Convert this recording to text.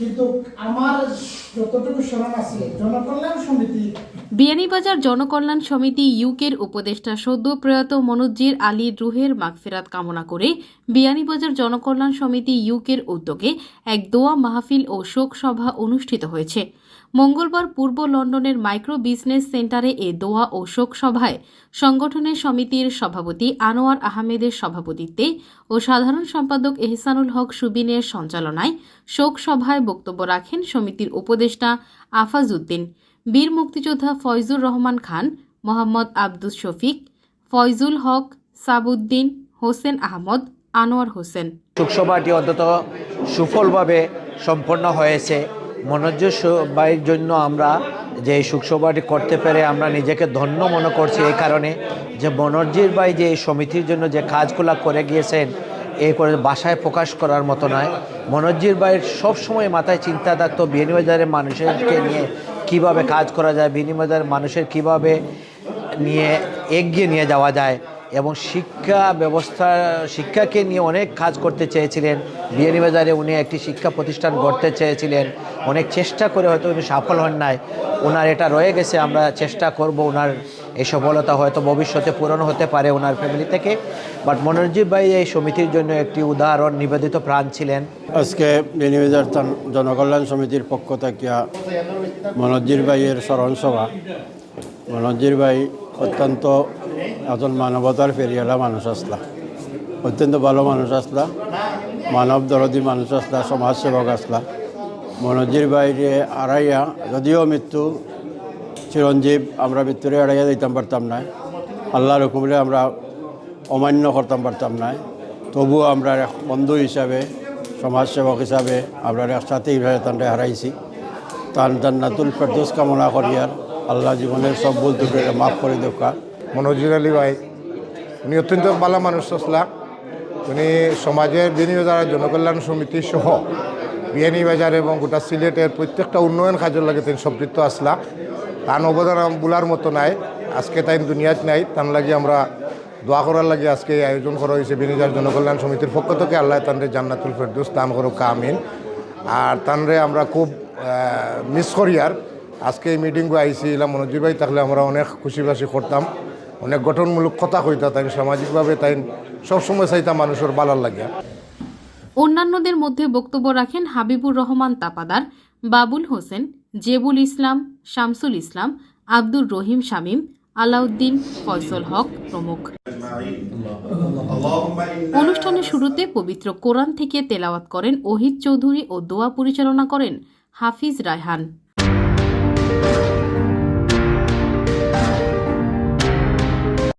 কিন্তু আমার জনকল্যাণ সমিতি বিয়ানীবাজার জনকল্যাণ সমিতি ইউকের উপদেষ্টা সদ্য প্রয়াত মনোজির আলীর রুহের মাগফেরাত কামনা করে বিয়ানীবাজার জনকল্যাণ সমিতি ইউকের উদ্যোগে এক দোয়া মাহফিল ও শোক সভা অনুষ্ঠিত হয়েছে। মঙ্গলবার পূর্ব লন্ডনের মাইক্রো বিজনেস সেন্টারে এ দোয়া ও শোক সভায় সংগঠনের সমিতির সভাপতি আনোয়ার আহমেদের সভাপতিত্বে ও সাধারণ সম্পাদক এহসানুল হক সুবিনের সঞ্চালনায় শোক সভায় বক্তব্য রাখেন সমিতির উপদেষ্টা আফাজউদ্দিন, বীর মুক্তিযোদ্ধা ফয়জুর রহমান খান, মোহাম্মদ আব্দুস শফিক, ফয়জুল হক, সাবুদ্দিন, হোসেন আহমদ, আনোয়ার হোসেন। শোকসভাটি অন্তত সুফলভাবে সম্পন্ন হয়েছে। মনোজ্জ সবাইয়ের জন্য আমরা যে এই শোকসভাটি করতে পেরে আমরা নিজেকে ধন্য মনে করছি এই কারণে যে মনোজ্জির ভাই যে এই সমিতির জন্য যে কাজগুলো করে গিয়েছেন, এই করে বাসায় প্রকাশ করার মতো নয়। মনোজ্জির ভাইয়ের সবসময় মাথায় চিন্তা থাকতো বিনিময়দারের মানুষেরকে নিয়ে কীভাবে কাজ করা যায় বিনিময়দারের মানুষের কীভাবে নিয়ে এগিয়ে নিয়ে যাওয়া যায় এবং শিক্ষা ব্যবস্থা, শিক্ষাকে নিয়ে অনেক কাজ করতে চেয়েছিলেন। বিয়ানীবাজারে উনি একটি শিক্ষা প্রতিষ্ঠান গড়তে চেয়েছিলেন। অনেক চেষ্টা করে হয়তো উনি সফল হন নাই। ওনার এটা রয়ে গেছে, আমরা চেষ্টা করব ওনার এই সফলতা হয়তো ভবিষ্যতে পূরণ হতে পারে ওনার ফ্যামিলি থেকে। বাট মনোরঞ্জিত ভাই এই সমিতির জন্য একটি উদাহরণ, নিবেদিত প্রাণ ছিলেন। আজকে বেনিবাজার জনকল্যাণ সমিতির পক্ষ থেকে মনোজির ভাইয়ের স্মরণ সভা মনোজির ভাই অত্যন্ত একজন মানবতার ফেরিয়ালা মানুষ আসলা অত্যন্ত ভালো মানুষ আসলা মানব দরদি মানুষ আসলা সমাজসেবক আসলা মনোজির বাইরে আড়াইয়া যদিও মৃত্যু চিরঞ্জীব আমরা মৃত্যুরে আড়াইয়া দিতাম পারতাম না আল্লাহর হুকুমে আমরা অমান্য করতাম পারতাম না তবুও আমরা এক বন্ধু হিসাবে সমাজসেবক হিসাবে আমরা একসাথে এইভাবে তান্ডে হারাইছি। তান জান্নাতুল ফেরদোস কামনা করিয়ার আল্লাহ জীবনের সব ভুল ত্রুটি মাফ করে দেখা মনোজির আলী ভাই। উনি অত্যন্ত ভালো মানুষ আসলা উনি সমাজের বিনিয়োগদার জনকল্যাণ সমিতি সহ বিয়ানী বাজার এবং গোটা সিলেটের প্রত্যেকটা উন্নয়ন কাজের লাগে তিনি সম্পৃক্ত আসলা তার অবদান বলার মতো নাই। আজকে তাই দুনিয়াত নাই। তার লাগে আমরা দোয়া করার লাগে আজকে এই আয়োজন করা হয়েছে বিনিয়োগদার জনকল্যাণ সমিতির পক্ষ থেকে। আল্লাহ তানরে জান্নাতুল ফেরদৌস দান করুক কামিন আর তানরে আমরা খুব মিস করি আর। আজকে এই মিটিংকে আইসি এলাম মনোজিৎ ভাই থাকলে আমরা অনেক খুশিবাসি করতাম। অনেক গঠনমূলক কথা কইতা, তাই সামাজিকভাবে তাই সবসময় চাইতাম মানুষের ভালো লাগে অন্যান্যদের মধ্যে বক্তব্য রাখেন হাবিবুর রহমান তাপাদার, বাবুল হোসেন, জেবুল ইসলাম, শামসুল ইসলাম, আব্দুর রহিম শামীম, আলাউদ্দিন ফয়সল হক প্রমুখ। অনুষ্ঠানের শুরুতে পবিত্র কোরআন থেকে তেলাওয়াত করেন ওহিদ চৌধুরী ও দোয়া পরিচালনা করেন হাফিজ রায়হান।